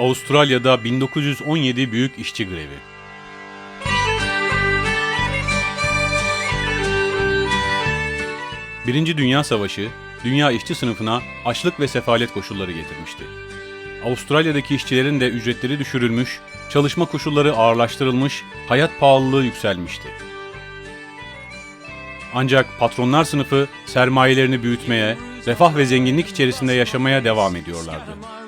Avustralya'da 1917 Büyük İşçi Grevi. Birinci Dünya Savaşı, dünya işçi sınıfına açlık ve sefalet koşulları getirmişti. Avustralya'daki işçilerin de ücretleri düşürülmüş, çalışma koşulları ağırlaştırılmış, hayat pahalılığı yükselmişti. Ancak patronlar sınıfı sermayelerini büyütmeye, refah ve zenginlik içerisinde yaşamaya devam ediyorlardı.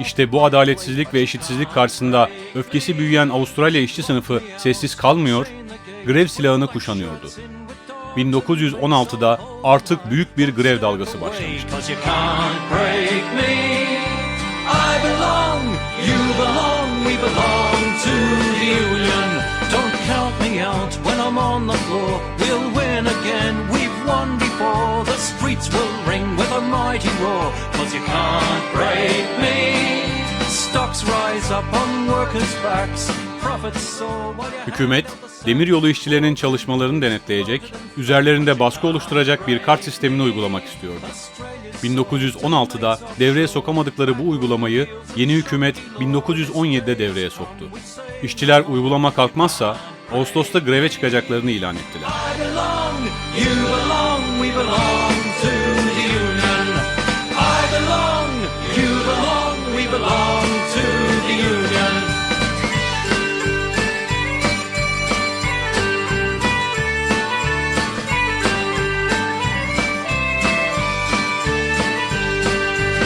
İşte bu adaletsizlik ve eşitsizlik karşısında öfkesi büyüyen Avustralya işçi sınıfı sessiz kalmıyor, grev silahını kuşanıyordu. 1916'da artık büyük bir grev dalgası başlamıştı. Cause you can't break me. I belong, you belong, we belong won before. The streets will ring with a mighty roar. Cause you can't break me. Stocks rise up on workers' backs. Hükümet, demiryolu işçilerinin çalışmalarını denetleyecek, üzerlerinde baskı oluşturacak bir kart sistemini uygulamak istiyordu. 1916'da devreye sokamadıkları bu uygulamayı yeni hükümet 1917'de devreye soktu. İşçiler uygulama kalkmazsa Ağustos'ta greve çıkacaklarını ilan ettiler. I belong, you belong, we belong to the union. I belong, you belong, we belong to the union.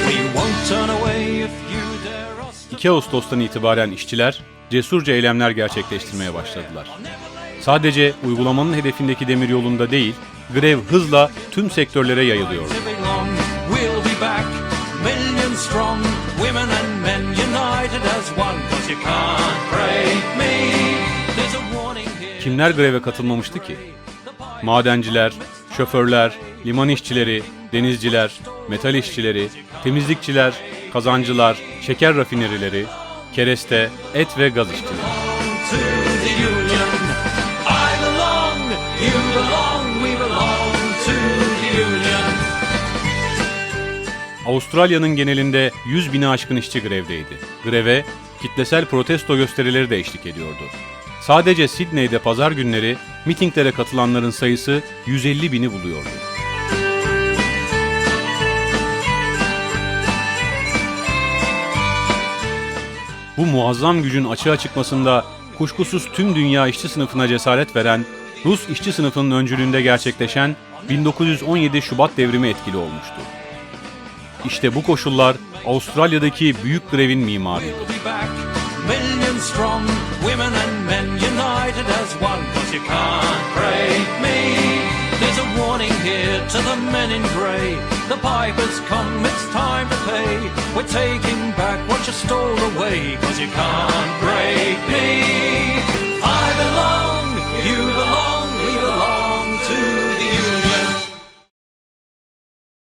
We won't turn away if you dare us. 2 Ağustos'tan itibaren işçiler cesurca eylemler gerçekleştirmeye başladılar. Sadece uygulamanın hedefindeki demiryolunda değil, grev hızla tüm sektörlere yayılıyordu. Kimler greve katılmamıştı ki? Madenciler, şoförler, liman işçileri, denizciler, metal işçileri, temizlikçiler, kazancılar, şeker rafinerileri, kereste, et ve gaz işçileri. Avustralya'nın genelinde 100 bini aşkın işçi grevdeydi. Greve kitlesel protesto gösterileri de eşlik ediyordu. Sadece Sydney'de pazar günleri mitinglere katılanların sayısı 150 bini buluyordu. Bu muazzam gücün açığa çıkmasında kuşkusuz tüm dünya işçi sınıfına cesaret veren, Rus işçi sınıfının öncülüğünde gerçekleşen 1917 Şubat devrimi etkili olmuştu. İşte bu koşullar Avustralya'daki büyük grevin mimarıydı. To the men in grey. The pipers come, it's time to pay. We're taking